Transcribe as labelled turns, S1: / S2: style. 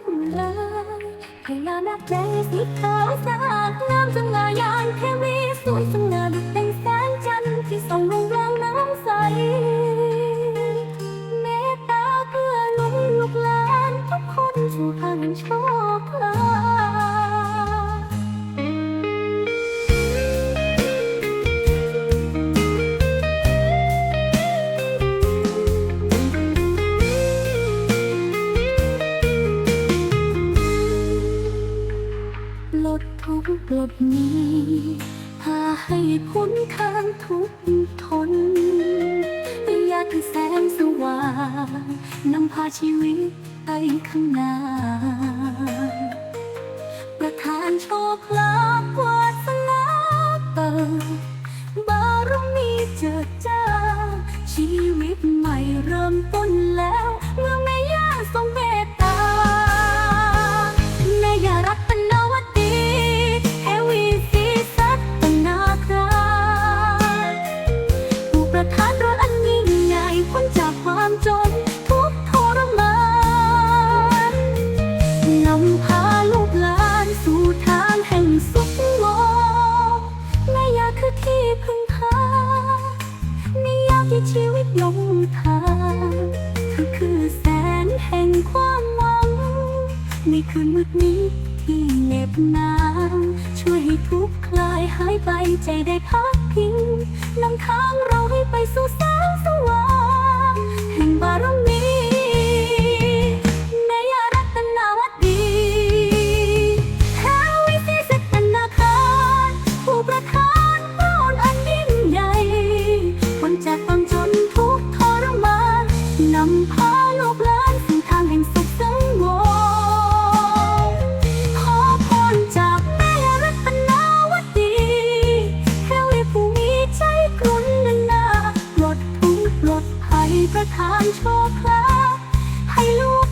S1: บเลยพยายามรักใจสีขาวสะอาดงามสง่ายานแค่มีสวยสง่าดุจแตงแสงจันทร์ที่ส่องลงแรงน้ำใสเมตตาเพื่อลุ่ลูกหลานทุกคนสู่ทางโชคลา ปลดทุกข์ปลดหนี้พาให้พ้นข้างทุกข์ทนยาคือแสงสว่างนำพาชีวิตไปข้างหน้า ประทานโชคลาภวาสนาเปิดบารมีเจิดจ้า ชีวิตใหม่เริ่มต้นแล้ว เมื่อแม่ย่าทรงเม ที่ชีวิตลงทางเธอคือแสงแห่งความหวัง ในคืนมืดนี้ที่เหน็บหนาวช่วยให้ทุกข์คลายหายไปใจได้พักพิงนำทางเราให้ไปสู่แสงสว่าง ลดภัยประทานโชคลาภให้ลูก